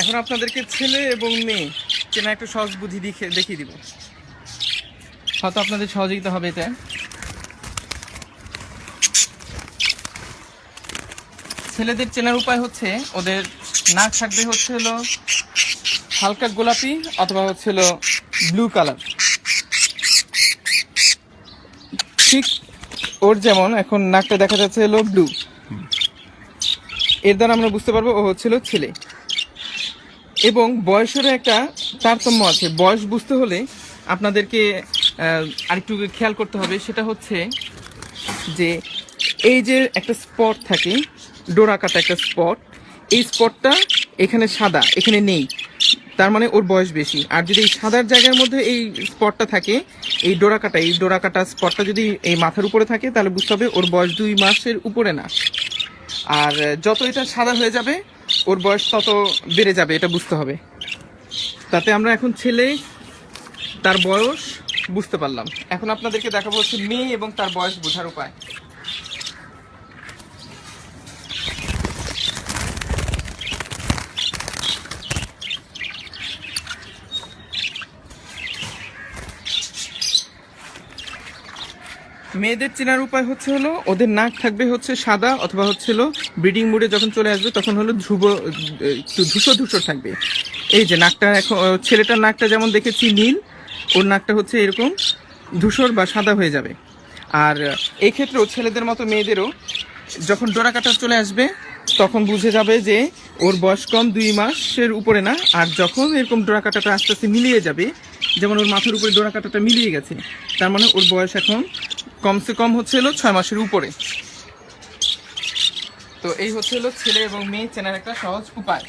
এখন আপনাদেরকে ছেলে এবং মেয়ে, চেনা একটা সহজ বুদ্ধি দেখে দেখিয়ে দিব। হয়তো আপনাদের সহযোগিতা হবে এটা ছেলেদের চেনার উপায় হচ্ছে, ওদের নাক থাকবে হচ্ছে হলো হালকা গোলাপি অথবা হচ্ছে হলো ব্লু কালার ঠিক ওর যেমন, এখন নাকটা দেখা যাচ্ছে হলো ব্লু এর দ্বারা আমরা বুঝতে পারব ও হচ্ছিল ছেলে। এবং বয়সেরও একটা তারতম্য আছে। বয়স বুঝতে হলে আপনাদেরকে আরেকটু খেয়াল করতে হবে। সেটা হচ্ছে যে এই যে একটা স্পট থাকে ডোরা কাটা একটা স্পট, এই স্পটটা এখানে সাদা, এখানে নেই। তার মানে ওর বয়স বেশি। আর যদি এই সাদার জায়গার মধ্যে এই স্পটটা থাকে, এই ডোরা কাটা এই ডোরা কাটা স্পটটা যদি এই মাথার উপরে থাকে, তাহলে বুঝতে হবে ওর বয়স দুই মাসের উপরে না। আর যত এটা সাদা হয়ে যাবে, ওর বয়স তত বেড়ে যাবে, এটা বুঝতে হবে। তাতে আমরা এখন ছেলে, তার বয়স বুঝতে পারলাম। এখন আপনাদেরকে দেখাবো হচ্ছে মেয়ে এবং তার বয়স বোঝার উপায়। মেয়েদের চেনার উপায় হচ্ছে হলো ওদের নাক থাকবে হচ্ছে সাদা অথবা হচ্ছে হলো ব্রিডিং মুডে যখন চলে আসবে তখন হলো ধ্রুব একটু ধূসর ধূসর থাকবে। এই যে নাকটা এখন ছেলেটার নাকটা যেমন দেখেছি নীল, ওর নাকটা হচ্ছে এরকম ধূসর বা সাদা হয়ে যাবে। আর এক্ষেত্রেও ছেলেদের মতো মেয়েদেরও যখন ডোরা কাটা চলে আসবে, তখন বুঝে যাবে যে ওর বয়স কম দুই মাসের উপরে না, আর যখন এরকম ডোরা কাটাটা আস্তে আস্তে মিলিয়ে যাবে যেমন ওর মাথার উপরে ডোরা কাটাটা মিলিয়ে গেছে, তার মানে ওর বয়স এখন কমসে কম হচ্ছে হলো ছয় মাসের উপরে। তো এই হচ্ছে হলো ছেলে এবং মেয়ে চেনার একটা সহজ উপায়।